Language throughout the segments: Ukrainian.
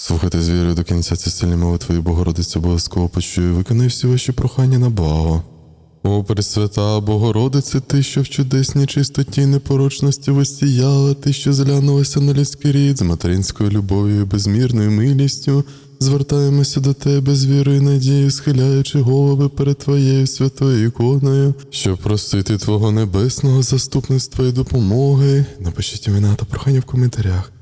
Слухайте з вірою до кінця ці сильні молитви, Богородиця обов'язково почує, виконай всі ваші прохання на благо. О, Пресвята Богородице, ти, що в чудесній чистоті непорочності висіяла, ти, що зглянулася на людський рід з материнською любов'ю і безмірною милістю, звертаємося до тебе з вірою і надією, схиляючи голови перед Твоєю святою іконою, щоб просити Твого небесного заступництва і допомоги. Напишіть імена та прохання в коментарях.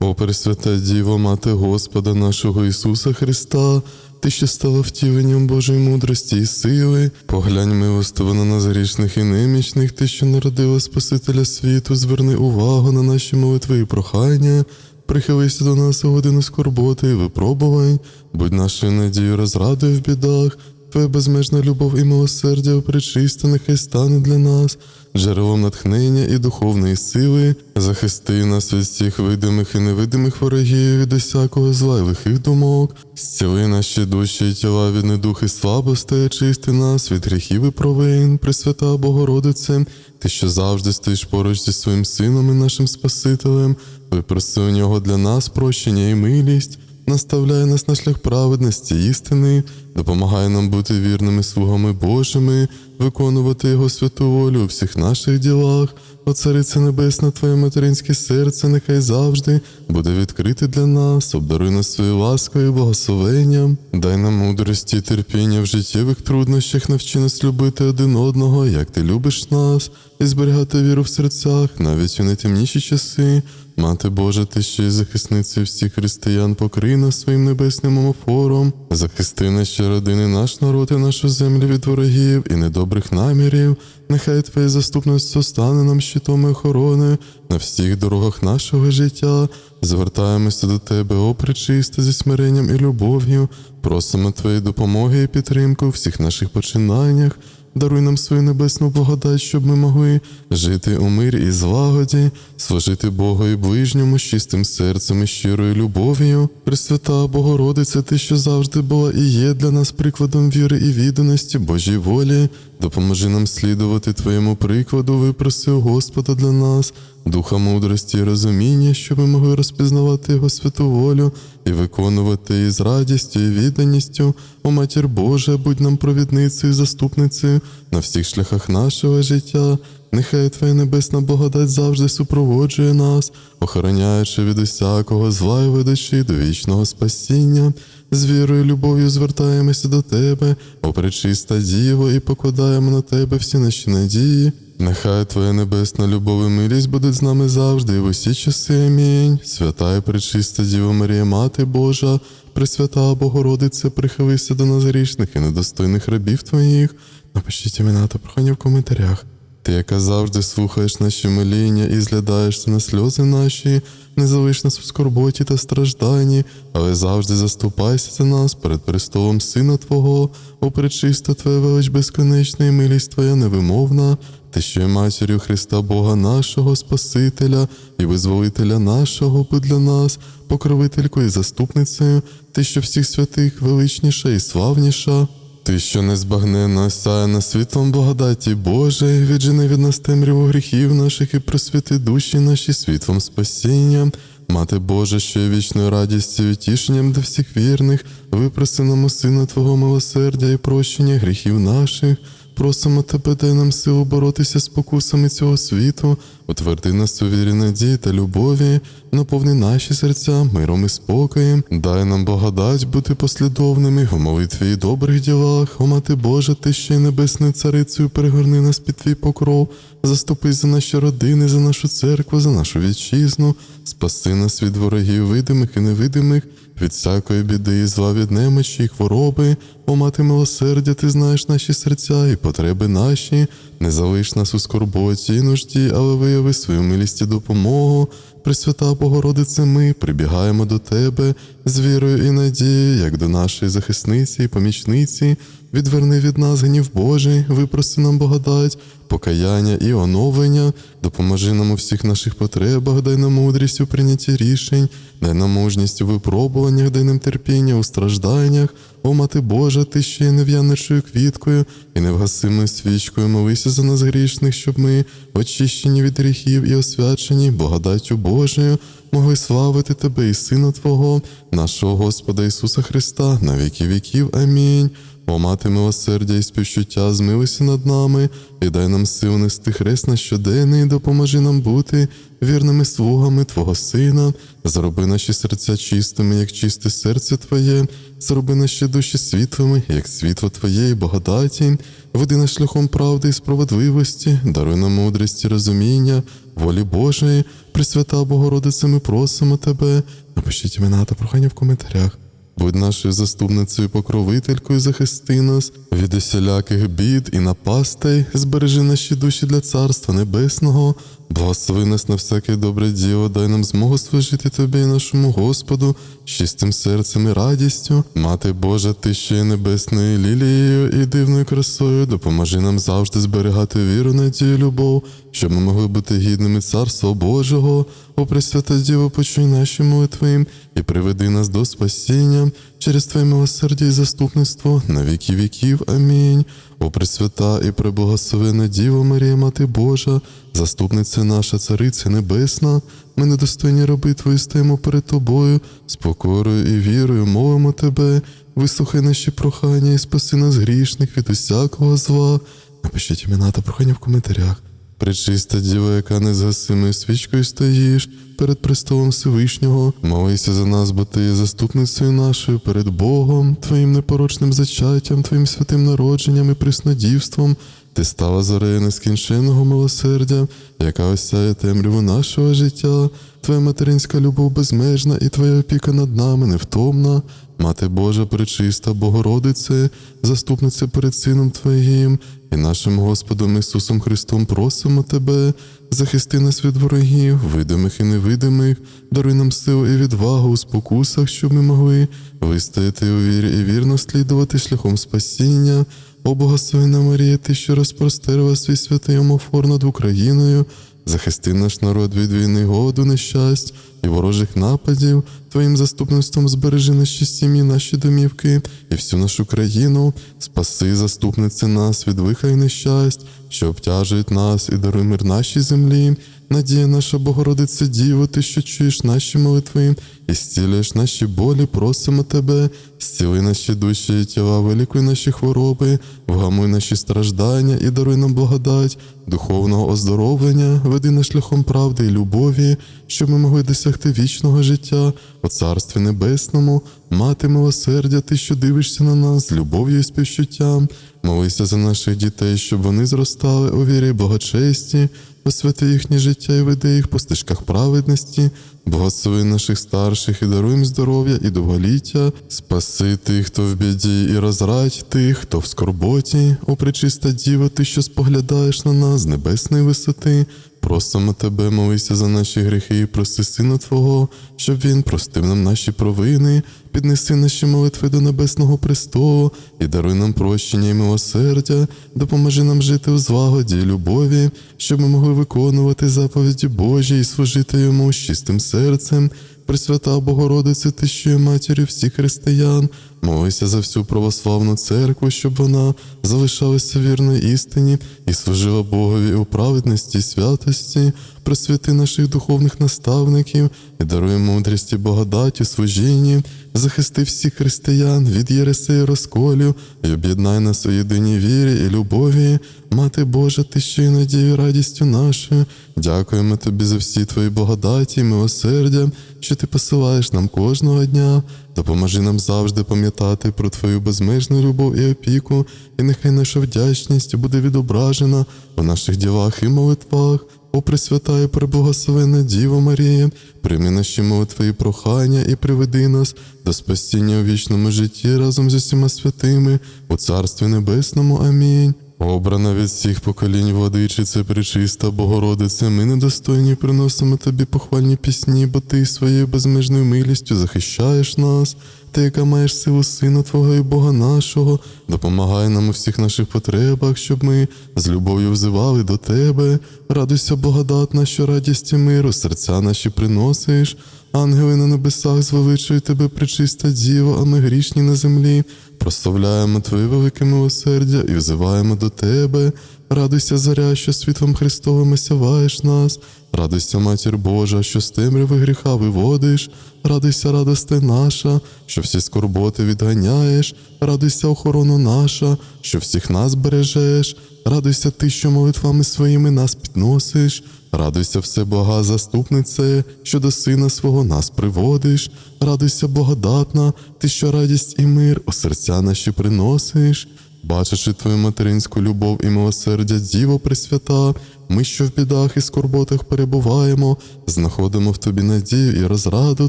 О, Пресвята Діво, Мати Господа нашого Ісуса Христа, Ти, що стала втіленням Божої мудрості і сили, поглянь милостиво на нас грішних і немічних, Ти, що народила Спасителя світу, зверни увагу на наші молитви і прохання, прихилися до нас у годину скорботи і випробувань, будь нашою надією розрадою в бідах, Твоя безмежна любов і милосердя причисте, нехай стане для нас джерелом натхнення і духовної сили, захисти нас від всіх видимих і невидимих ворогів, від усякого зла й лихих думок, зціли наші душі і тіла від недух і слабостей, очисти нас від гріхів і провин, Пресвята Богородице, ти, що завжди стоїш поруч зі своїм сином і нашим Спасителем, випроси у нього для нас прощення і милість наставляє нас на шлях праведності істини, допомагає нам бути вірними слугами Божими, виконувати Його святу волю у всіх наших ділах. О, Цариця Небесна, Твоє материнське серце, нехай завжди буде відкрите для нас, обдаруй нас своєю ласкою і благословенням, дай нам мудрості і терпіння в життєвих труднощах, навчи нас любити один одного, як ти любиш нас, і зберігати віру в серцях, навіть у найтемніші часи. Мати Божа, ти ще й захисницею всіх християн, покрий нас своїм небесним омофором, захисти наші родини, наш народ і нашу землю від ворогів і недобрих намірів. Нехай Твоє заступництво стане нам щитом і охороною на всіх дорогах нашого життя. Звертаємося до Тебе, о пречисте, зі смиренням і любов'ю, просимо Твоєї допомоги і підтримки у всіх наших починаннях. Даруй нам свою небесну благодать, щоб ми могли жити у мирі і злагоді, служити Богу і ближньому з чистим серцем і щирою любов'ю. Пресвята Богородиця, ти, що завжди була і є для нас прикладом віри і відданості Божій волі. Допоможи нам слідувати Твоєму прикладу, випроси Господа для нас, духа мудрості і розуміння, щоб ми могли розпізнавати Його святу волю і виконувати з радістю і відданістю. О Матір Божа, будь нам провідницею і заступницею на всіх шляхах нашого життя. Нехай Твоя небесна благодать завжди супроводжує нас, охороняючи від усякого зла і ведучи до вічного спасіння. З вірою і любов'ю звертаємося до Тебе, о пречиста Діво, і покладаємо на Тебе всі наші надії. Нехай Твоя небесна любов і милість будуть з нами завжди і в усі часи. Амінь. Свята і пречиста Діво Марія, Мати Божа, Пресвята Богородице, прихилися до нас грішних і недостойних рабів Твоїх. Напишіть імена та прохання в коментарях. Ти, яка завжди слухаєш наші моління і зглядаєшся на сльози наші, не залиш нас у скорботі та стражданні, але завжди заступайся за нас перед престолом Сина Твого, о пречиста Твоя велич безконечна і милість Твоя невимовна, ти що є матір'ю Христа Бога нашого, Спасителя і визволителя нашого, будь для нас, покровителькою і заступницею, ти, що всіх святих величніша і славніша. Ти, що не збагнена, сяє на світлом благодаті Боже, віджени від нас темряву гріхів наших і просвіти душі наші світлом спасіння. Мати Божа, що є вічною радістю і утішенням до всіх вірних, випроси нам у Сина Твого милосердя і прощення гріхів наших. Просимо тебе, дай нам силу боротися з покусами цього світу, утверди нас у вірі надії та любові, наповни наші серця миром і спокоєм, дай нам благодать бути послідовними у молитві і добрих ділах, о мати Божа, ти ще й небесною царицею перегорни нас під твій покров, заступись за наші родини, за нашу церкву, за нашу вітчизну, спаси нас від ворогів видимих і невидимих від всякої біди і зла від немочі і хвороби, о мати милосердя, ти знаєш наші серця і потреби наші, не залиш нас у скорботі і нужді, але вияви свою милість і допомогу. Пресвята Богородице, ми прибігаємо до Тебе з вірою і надією, як до нашої захисниці і помічниці. Відверни від нас гнів Божий, випроси нам благодать, покаяння і оновлення, допоможи нам у всіх наших потребах, дай нам мудрість у прийнятті рішень, дай нам мужність у випробуваннях, дай нам терпіння у стражданнях. О, мати Божа, ти ще є нев'яничою квіткою і невгасимою свічкою, молися за нас грішних, щоб ми, очищені від гріхів і освячені, благодаттю Божою, могли славити Тебе і Сина Твого, нашого Господа Ісуса Христа, на віки віків. Амінь. О, мати милосердя і співчуття, змилися над нами і дай нам сил нести хрест на щоденний, допоможи нам бути вірними слугами Твого Сина, зроби наші серця чистими, як чисте серце Твоє, зроби наші душі світлими, як світло Твоєї благодаті, веди нас шляхом правди і справедливості, даруй нам мудрість і розуміння, волі Божої, Пресвята Богородице, ми просимо Тебе. Напишіть імена та прохання в коментарях. Будь нашою заступницею, покровителькою, захисти нас від усіляких бід і напастей, збережи наші душі для Царства Небесного, благослови нас на всяке добре діло, дай нам змогу служити Тобі і нашому Господу, чистим серцем і радістю. Мати Божа, ти що є небесною лілією і дивною красою, допоможи нам завжди зберігати віру, надію, любов, щоб ми могли бути гідними Царства Божого. О, Пресвята Діво, почуй наші молитви і приведи нас до спасіння через Твоє милосердя і заступництво на віки віків. Амінь. О, Пресвята і преблагословена Діво Марія, Мати Божа, заступниця наша, Цариця Небесна, ми недостойні раби Твої стоїмо перед Тобою, з покорою і вірою мовимо Тебе, вислухай наші прохання і спаси нас грішних від усякого зла. Напишіть імена та прохання в коментарях. Пречиста діва, яка незгасимою свічкою стоїш перед престолом Всевишнього, молися за нас, бо ти є заступницею нашою перед Богом, Твоїм непорочним зачаттям, Твоїм святим народженням і приснодівством. Ти стала зорею нескінченного милосердя, яка осяє темряву нашого життя, Твоя материнська любов безмежна і Твоя опіка над нами невтомна. Мати Божа пречиста, Богородице, заступниця перед Сином Твоїм і нашим Господом Ісусом Христом просимо Тебе, захисти нас від ворогів, видимих і невидимих, даруй нам силу і відвагу у спокусах, щоб ми могли вистояти у вірі і вірно слідувати шляхом спасіння. О Богословена Марія, ти, що розпростерла свій святий омофор над Україною, захисти наш народ від війни, году, нещасть і ворожих нападів. Твоїм заступництвом збережи наші сім'ї, наші домівки і всю нашу країну. Спаси, заступнице нас від вихай і нещасть, що обтяжують нас і даруй мир нашій землі. Надія наша Богородиця Діво, ти, що чуєш наші молитви і зцілюєш наші болі, просимо тебе, зціли наші душі і тіла, вилікуй наші хвороби, вгамуй наші страждання і даруй нам благодать, духовного оздоровлення, веди нас шляхом правди і любові, щоб ми могли досягти вічного життя у Царстві Небесному, мати милосердя, ти, що дивишся на нас з любов'ю і співчуттям, молися за наших дітей, щоб вони зростали у вірі і благочесті, освяти їхнє життя і веди їх по стежках праведності, благослови наших старших і даруй їм здоров'я і довголіття, спаси тих, хто в біді, і розрадь тих, хто в скорботі, о пречиста діва, ти, що споглядаєш на нас з небесної висоти. Просимо тебе, молися за наші гріхи і проси Сина Твого, щоб Він простив нам наші провини, піднеси наші молитви до небесного престолу і даруй нам прощення і милосердя, допоможи нам жити у злагоді і любові, щоб ми могли виконувати заповіді Божі і служити йому з чистим серцем. Пресвята Богородице, ти що є матір'ю всіх християн, молися за всю православну церкву, щоб вона залишалася вірною істині і служила Богові у праведності і святості, просвяти наших духовних наставників і даруй мудрість і благодаті служінні, захисти всіх християн від єресей і розколів і об'єднай нас у єдиній вірі і любові. Мати Божа, ти що є надією і радістю нашою. Дякуємо тобі за всі твої благодаті і милосердя, що ти посилаєш нам кожного дня. Допоможи нам завжди пам'ятати про твою безмежну любов і опіку, і нехай наша вдячність буде відображена у наших ділах і молитвах. О Пресвята і преблагословена Діво Марія, прийми наші молитви і прохання і приведи нас до спасіння у вічному житті разом з усіма святими у Царстві Небесному. Амінь. Обрана від всіх поколінь владичице, пречиста Богородице, ми недостойні приносимо тобі похвальні пісні, бо ти своєю безмежною милістю захищаєш нас, ти, яка маєш силу Сина Твого і Бога нашого, допомагай нам у всіх наших потребах, щоб ми з любов'ю взивали до Тебе. Радуйся, благодатна, що радість і миру, серця наші приносиш. Ангели на небесах звеличують тебе, пречиста діво, а ми грішні на землі. Прославляємо Твоє велике милосердя і взиваємо до Тебе. Радуйся, заря, що світлом Христовим осяваєш нас. Радуйся, Матір Божа, що з темряви гріха виводиш. Радуйся, радосте наша, що всі скорботи відганяєш. Радуйся, охорона наша, що всіх нас бережеш. Радуйся ти, що молитвами своїми нас підносиш. Радуйся, все Бога, заступнице, що до сина свого нас приводиш. Радуйся, благодатна, ти, що радість і мир у серця наші приносиш. Бачачи твою материнську любов і милосердя, Діво Пресвята, ми, що в бідах і скорботах перебуваємо, знаходимо в тобі надію і розраду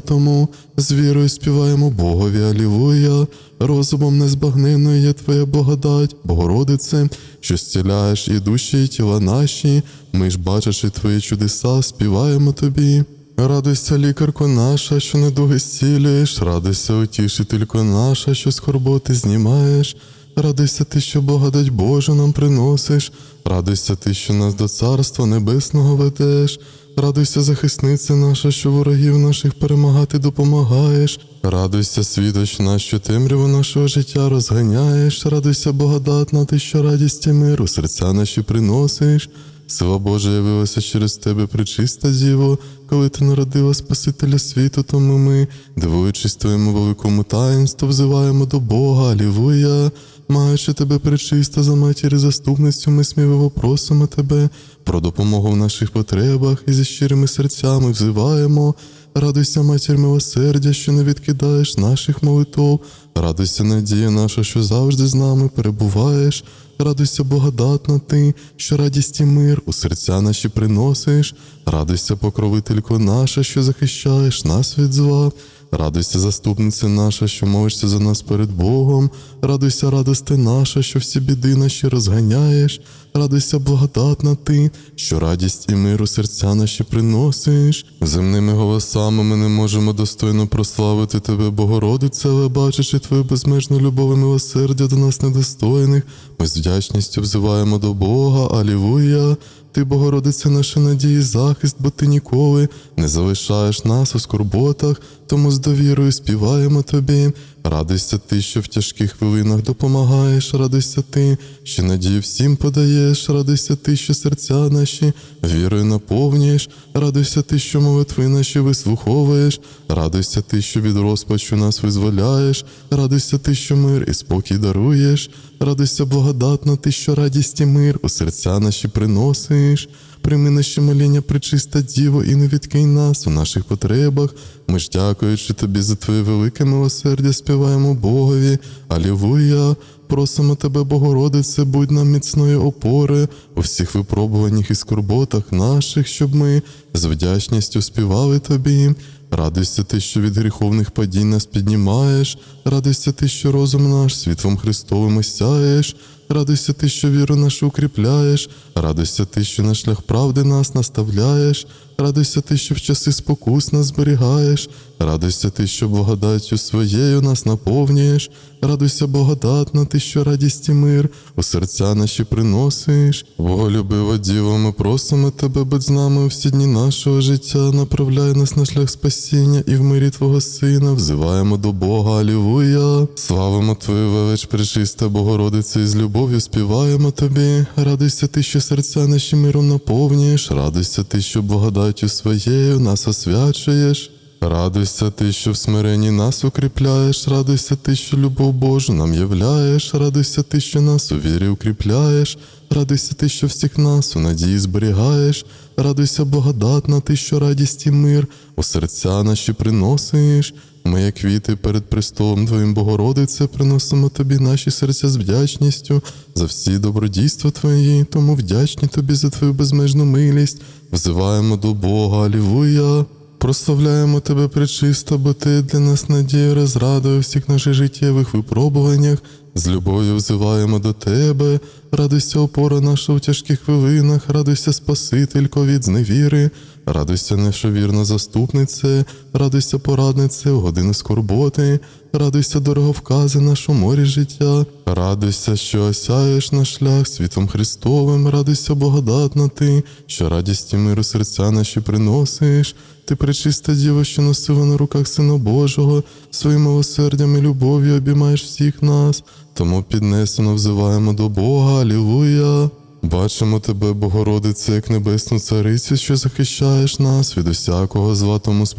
тому, з вірою співаємо Богові Алілуя, розумом незбагненною є Твоя благодать, Богородице, що зціляєш і душі, і тіла наші, ми ж, бачачи Твої чудеса, співаємо Тобі. Радуйся, лікарко наша, що недуги зцілюєш, радуйся, утішителько наша, що скорботи знімаєш. Радуйся ти, що благодать Божу нам приносиш, радуйся ти, що нас до Царства Небесного ведеш, радуйся, захисниця наша, що ворогів наших перемагати допомагаєш. Радуйся, світоч наш, що темряву нашого життя розганяєш, радуйся, благодатна, ти, що радість і мир у серця наші приносиш. Сила Божа явилася через тебе, причиста діво, коли ти народила Спасителя світу, тому ми, дивуючись твоєму великому таїнству, взиваємо до Бога, Алілуя. Маючи тебе причиста за матір заступницю, ми сміливо просимо тебе про допомогу в наших потребах і зі щирими серцями взиваємо. Радуйся, матір милосердя, що не відкидаєш наших молитов. Радуйся, надія наша, що завжди з нами перебуваєш. Радуйся, благодатна ти, що радість і мир у серця наші приносиш. Радуйся, покровителько наша, що захищаєш нас від зла. Радуйся, заступниця наша, що молишся за нас перед Богом. Радуйся, радости наша, що всі біди наші розганяєш. Радуйся, благодатна ти, що радість і мир у серця наші приносиш. Земними голосами ми не можемо достойно прославити тебе, Богородице, але бачачи твою безмежну любов і милосердя до нас недостойних, ми з вдячністю взиваємо до Бога. Алілуя! Ти, Богородиця, наша надія і захист, бо ти ніколи не залишаєш нас у скорботах, тому з довірою співаємо тобі. Радуйся ти, що в тяжких хвилинах допомагаєш, радуйся ти, що надію всім подаєш, радуйся ти, що серця наші вірою наповнюєш, радуйся ти, що молитви наші вислуховуєш, радуйся ти, що від розпачу нас визволяєш, радуйся ти, що мир і спокій даруєш, радуйся благодатна ти, що радість і мир у серця наші приносиш. Прийми наші моління, причиста Діво, і не відкинь нас у наших потребах. Ми ж дякуючи тобі за твоє велике милосердя, співаємо Богові. Алілуя! Просимо тебе, Богородице, будь нам міцною опори у всіх випробуваннях і скорботах наших, щоб ми з вдячністю співали тобі. Радуйся ти, що від гріховних падінь нас піднімаєш, радуйся ти, що розум наш світлом Христовим осяєш. Радуйся ти, що віру нашу укріпляєш, радуйся ти, що на шлях правди нас наставляєш, радуйся ти, що в часи спокус нас зберігаєш, радуйся ти, що благодаттю своєю нас наповнюєш, радуйся, благодатна, ти, що радість і мир у серця наші приносиш. Боголюбива Діво, ми просимо тебе, будь з нами у всі дні нашого життя, направляй нас на шлях спасіння і в мирі Твого Сина, взиваємо до Бога, Алілуя. Славимо Твою велич, пречиста Богородице, і з любов'ю співаємо тобі. Радуйся ти, що серця наші миром наповнюєш, радуйся ти, що благодаттю своєю нас освячуєш. Радуйся ти, що в смиренні нас укріпляєш, радуйся ти, що любов Божу нам являєш, радуйся ти, що нас у вірі укріпляєш, радуйся ти, що всіх нас у надії зберігаєш, радуйся, благодатна ти, що радість і мир у серця наші приносиш. Ми, як квіти перед престолом Твоїм Богородице, приносимо Тобі наші серця з вдячністю за всі добродійства Твої, тому вдячні Тобі за Твою безмежну милість, взиваємо до Бога, Алілуя. Прославляємо Тебе, пречиста, бо Ти для нас надія розрада всіх наших життєвих випробуваннях. З любов'ю взиваємо до Тебе, радуйся, опора наша у тяжких хвилинах, радуйся, Спасителько від зневіри, радуйся, наша вірна заступнице, радуйся, пораднице у годину скорботи, радуйся, дороговкази наш у морі життя, радуйся, що осяєш наш шлях світом Христовим, радуйся, благодатна ти, що радість і миру серця наші приносиш. Ти пречиста діва, що носила на руках Сина Божого, своїм милосердям і любов'ю обіймаєш всіх нас, тому піднесено взиваємо до Бога, Алілуя. Бачимо тебе, Богородице, як небесну царицю, що захищаєш нас від усякого зла, тому з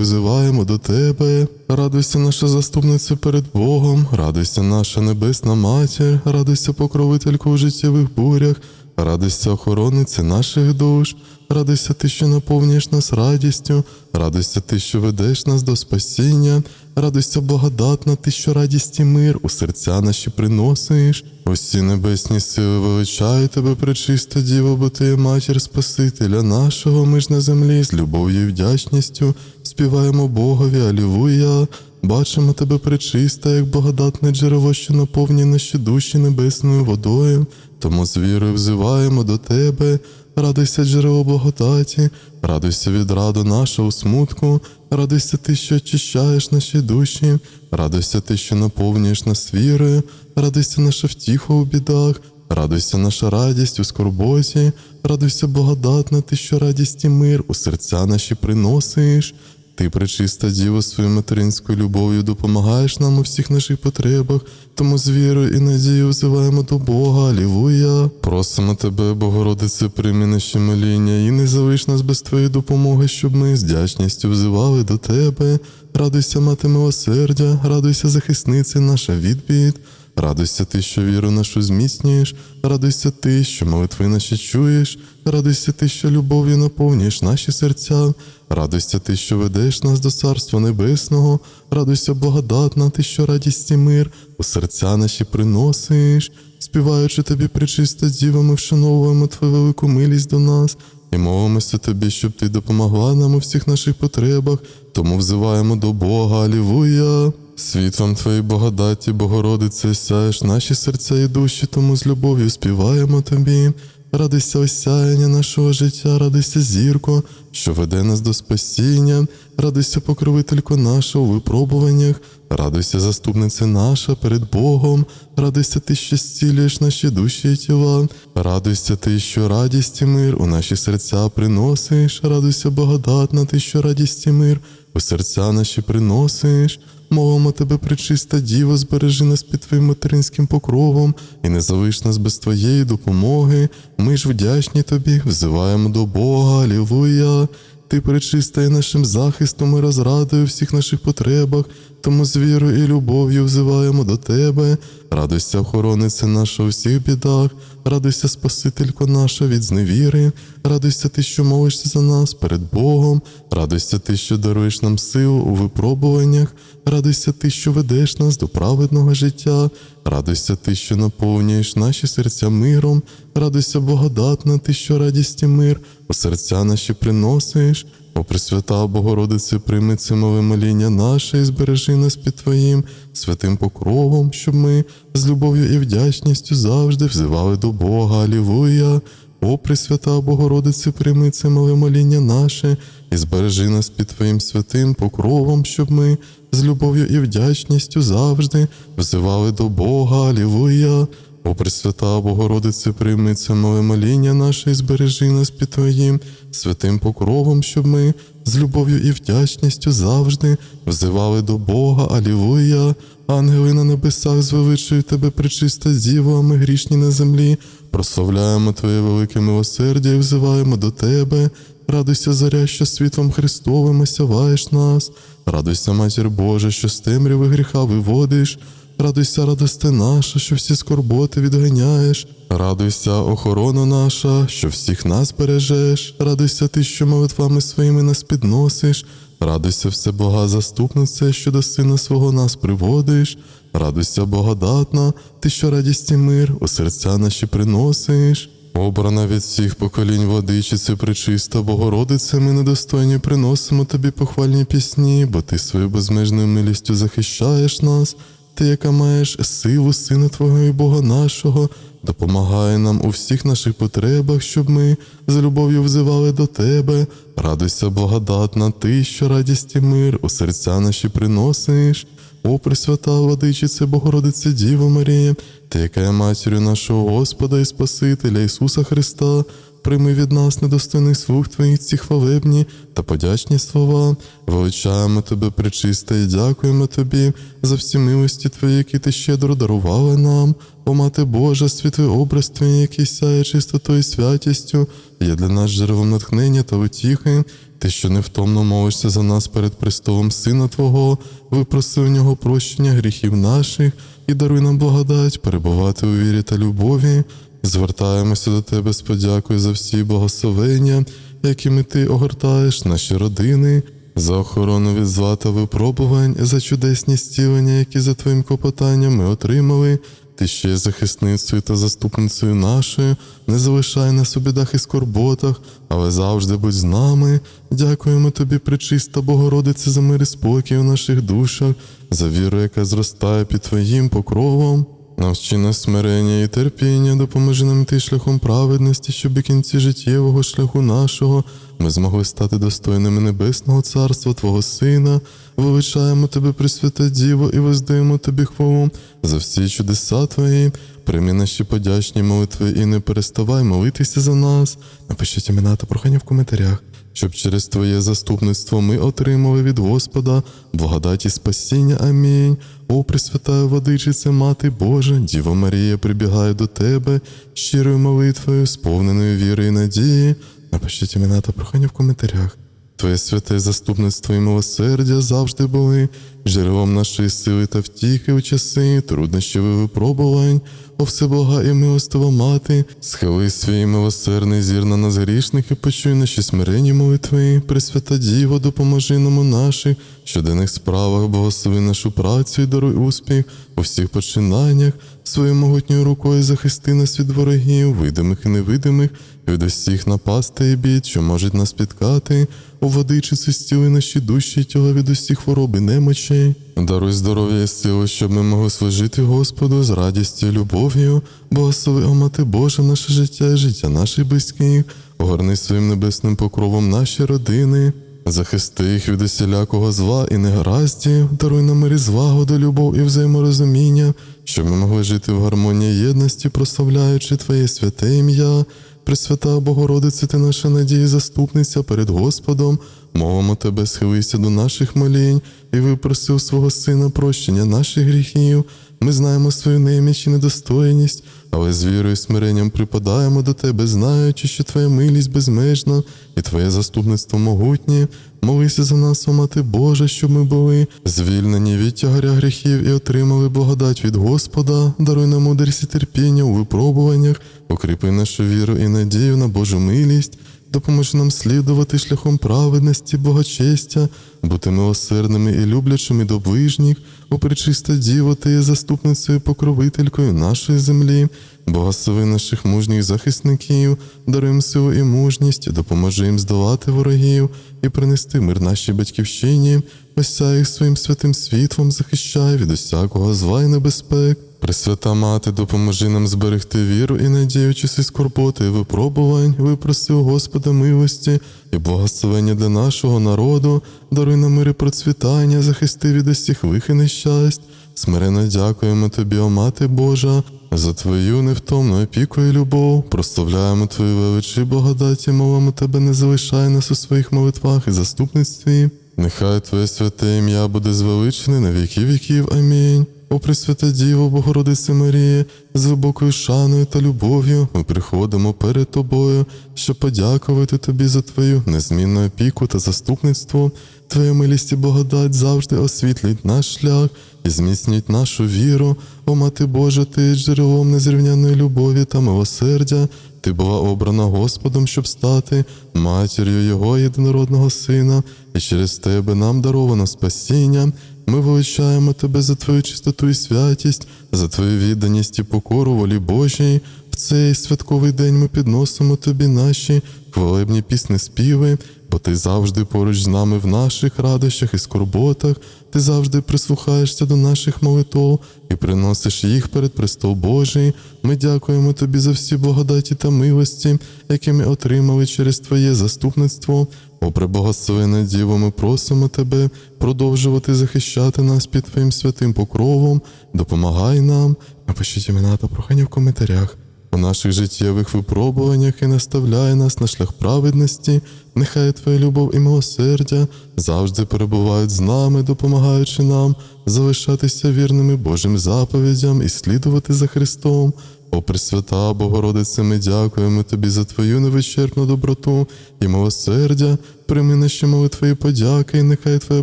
взиваємо до тебе. Радуйся, наша заступниця перед Богом, радуйся, наша небесна матір, радуйся, покровителько у життєвих бурях, радуйся, охорониця наших душ. Радуйся ти, що наповнюєш нас радістю, радуйся ти, що ведеш нас до спасіння, радуйся благодатна, ти, що радість і мир у серця наші приносиш. Усі небесні сили величають тебе, пречиста діва, бо ти є матір Спасителя нашого, ми ж на землі з любов'ю і вдячністю співаємо Богові, Алілуя. Бачимо тебе пречиста, як благодатне джерело, що наповнює наші душі небесною водою, тому з вірою взиваємо до тебе. Радуйся, джерело благодаті, радуйся від раду нашого смутку, радуйся ти, що очищаєш наші душі, радуйся ти, що наповнюєш нас вірою, радуйся наша втіха у бідах, радуйся наша радість у скорботі, радуйся благодатна, ти, що радість і мир у серця наші приносиш. Ти, пречиста діва, своєю материнською любов'ю допомагаєш нам у всіх наших потребах, тому з вірою і надією взиваємо до Бога, Алілуя. Просимо тебе, Богородице, прийми наші моління і не залиш нас без твоєї допомоги, щоб ми з вдячністю взивали до тебе. Радуйся, мати милосердя, радуйся, захисниці наша відбід. Радуйся ти, що віру нашу зміцнюєш, радуйся ти, що молитви наші чуєш, радуйся ти, що любов'ю наповнюєш наші серця, радуйся ти, що ведеш нас до Царства Небесного, радуйся благодатна, ти, що радість і мир у серця наші приносиш, співаючи тобі, причиста діва, ми вшановуємо твою велику милість до нас. І молимося тобі, щоб ти допомогла нам у всіх наших потребах, тому взиваємо до Бога, Алілуя. Світлом Твоєї благодаті, Богородице, сяєш наші серця і душі, тому з любов'ю співаємо Тобі. Радуйся осяяння нашого життя, радуйся зірко, що веде нас до спасіння, радуйся, покровителько наша у випробуваннях, радуйся, заступниця наша перед Богом, радуйся ти, що зцілюєш наші душі і тіла, радуйся ти, що радість і мир у наші серця приносиш, радуйся, благодатна ти, що радість і мир у серця наші приносиш. Молимо тебе, пречиста діва, збережи нас під твоїм материнським покровом і не залиш нас без твоєї допомоги. Ми ж вдячні тобі, взиваємо до Бога, Алілуя. Ти пречиста є нашим захистом і розрадою всіх наших потребах, тому з вірою і любов'ю взиваємо до тебе. Радуйся, охорониця наша у всіх бідах, радуйся, Спасителько наша від зневіри, радуйся ти, що молишся за нас перед Богом, радуйся ти, що даруєш нам силу у випробуваннях, радуйся ти, що ведеш нас до праведного життя, радуйся ти, що наповнюєш наші серця миром, радуйся, благодатна, ти, що радість і мир у серця наші приносиш. О Пресвята Богородице, прийми це мале моління наше і збережи нас під Твоїм святим покровом, щоб ми з любов'ю і вдячністю завжди взивали до Бога. Алілуя! О Пресвята Богородице, прийми це мале моління наше і збережи нас під Твоїм святим покровом, щоб ми з любов'ю і вдячністю завжди взивали до Бога. Алілуя! О Пресвята Богородице, прийми це мале моління наше і збережи нас під Твоїм святим покровом, щоб ми з любов'ю і вдячністю завжди взивали до Бога. Алілуя! Ангели на небесах звеличують тебе, пречиста діво, а ми грішні на землі. Прославляємо Твоє велике милосердя і взиваємо до Тебе. Радуйся, заря, що світлом Христовим осяваєш нас. Радуйся, Матір Божа, що з темряви гріха виводиш. Радуйся, радосте наша, що всі скорботи відганяєш. Радуйся, охорона наша, що всіх нас бережеш. Радуйся ти, що молитвами своїми нас підносиш. Радуйся, все Бога заступниця, що до сина свого нас приводиш. Радуйся, благодатна, ти, що радість і мир у серця наші приносиш. Обрана від всіх поколінь водичице пречиста, Богородице, ми недостойні приносимо тобі похвальні пісні, бо ти своєю безмежною милістю захищаєш нас. Ти, яка маєш силу Сина Твого і Бога нашого, допомагай нам у всіх наших потребах, щоб ми з любов'ю взивали до Тебе. Радуйся, благодатна, Ти, що радість і мир у серця наші приносиш. О, Пресвята Владичице, Богородице Діво Марія, ти, яка є матір'ю нашого Господа і Спасителя Ісуса Христа, прийми від нас недостойних слуг Твоїх ці хвалебні та подячні слова. Величаємо Тебе, пречиста, і дякуємо Тобі за всі милості Твої, які ти щедро дарувала нам. О, Мати Божа, світлий образ Твій, який сяє чистотою і святістю, є для нас джерелом натхнення та утіхи. Ти, що невтомно молишся за нас перед престолом Сина Твого, випроси у нього прощення гріхів наших і даруй нам благодать перебувати у вірі та любові. Звертаємося до Тебе з подякою за всі благословення, якими Ти огортаєш наші родини, за охорону від зла та випробувань, за чудесні зцілення, які за Твоїм клопотанням ми отримали. Ти ще захисницею та заступницею нашою, не залишай нас у бідах і скорботах, але завжди будь з нами. Дякуємо тобі, пречиста Богородице, за мир і спокій у наших душах, за віру, яка зростає під Твоїм покровом. Навчи нас смирення і терпіння, допоможи нам йти шляхом праведності, щоб у кінці життєвого шляху нашого ми змогли стати достойними Небесного Царства Твого Сина. Величаємо Тебе, Пресвята Діво, і воздаємо Тобі хвалу за всі чудеса Твої. Прийми наші подячні молитви і не переставай молитися за нас. Напишіть імена та прохання в коментарях щоб через Твоє заступництво ми отримали від Господа благодаті спасіння. Амінь. О, Пресвятая Водичице, Мати Божа, Діво Марія, прибігає до Тебе щирою молитвою, сповненою віри і надії. Напишіть імена та прохання в коментарях. Твоє святе заступництво і милосердя завжди були джерелом нашої сили та втіхи у часи, труднощів і випробувань. О всеблага і милостива мати, схили свій милосердний зір на нас грішних і почуй наші смиренні молитви. Пресвята Діво, допоможи нам у наших щоденних справах, благослови нашу працю і даруй успіх у всіх починаннях. Своєю могутньою рукою захисти нас від ворогів, видимих і невидимих, від усіх напасти і бід, що можуть нас спіткати. У водичиці стіли наші душі, тіла від усіх хвороб і немочей. Даруй здоров'я і силу, щоб ми могли служити Господу з радістю і любов'ю. Благослови, о Мати Божа, наше життя і життя наших близьких, огорни своїм небесним покровом наші родини. Захисти їх від усілякого зла і негараздів, даруй нам і злагоду, любов і взаєморозуміння, щоб ми могли жити в гармонії єдності, прославляючи Твоє святе ім'я. Пресвята Богородице, ти наша надія заступниця перед Господом, мовимо тебе, схилися до наших молінь і випроси свого Сина прощення наших гріхів. Ми знаємо свою неміч і недостойність, але з вірою і смиренням припадаємо до тебе, знаючи, що твоя милість безмежна і твоє заступництво могутнє. Молися за нас, о Мати Божа, щоб ми були звільнені від тягаря гріхів і отримали благодать від Господа, даруй нам мудрість і терпіння у випробуваннях, укріпи нашу віру і надію на Божу милість. Допоможи нам слідувати шляхом праведності, богочестя, бути милосердними і люблячими до ближніх, пречиста Діво, ти є заступницею покровителькою нашої землі, благослови наших мужніх захисників, даруй силу і мужність, допоможи їм здолати ворогів і принести мир нашій батьківщині, осяй їх своїм святим світлом, захищай від усякого зла і небезпек. Пресвята мати, допоможи нам зберегти віру і надію часи скорботи випробувань, випроси у Господа милості і благословення для нашого народу, даруй нам мир і процвітання, захисти від усіх лих і нещасть. Смиренно дякуємо Тобі, о Мати Божа, за Твою невтомну опіку і любов. Прославляємо Твою величі благодаті, мовимо Тебе, не залишай нас у своїх молитвах і заступництві. Нехай Твоє святе ім'я буде звеличене на віки віків. Амінь. О Пресвята Діво, Богородице Марія, з глибокою шаною та любов'ю ми приходимо перед Тобою, щоб подякувати Тобі за Твою незмінну опіку та заступництво. Твоя милість і благодать завжди освітлюють наш шлях і зміцнюють нашу віру. О Мати Божа, ти джерелом незрівняної любові та милосердя. Ти була обрана Господом, щоб стати матір'ю Його єдинородного Сина, і через тебе нам даровано спасіння. Ми величаємо тебе за твою чистоту і святість, за твою відданість і покору волі Божій. В цей святковий день ми підносимо тобі наші хвалебні пісні співи, бо ти завжди поруч з нами в наших радощах і скорботах, ти завжди прислухаєшся до наших молитв і приносиш їх перед престол Божий. Ми дякуємо тобі за всі благодаті та милості, які ми отримали через Твоє заступництво. О, преблагословена Діво, ми просимо тебе продовжувати захищати нас під Твоїм святим покровом. Допомагай нам. Напишіть імена та прохання в коментарях. У наших життєвих випробуваннях і наставляй нас на шлях праведності, нехай Твоя любов і милосердя завжди перебувають з нами, допомагаючи нам залишатися вірними Божим заповідям і слідувати за Христом. О Пресвята Богородице, ми дякуємо Тобі за Твою невичерпну доброту і милосердя. Прийми наші молитви і подяки, і нехай Твоя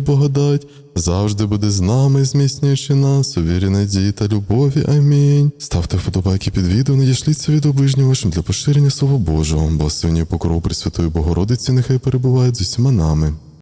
благодать завжди буде з нами, зміцнюючи нас у вірі надії та любові. Амінь. Ставте вподобайки під відео, надішліться від вашим для поширення Слова Божого, бо сині покров Пресвятої Богородиці нехай перебувають з усіма нами.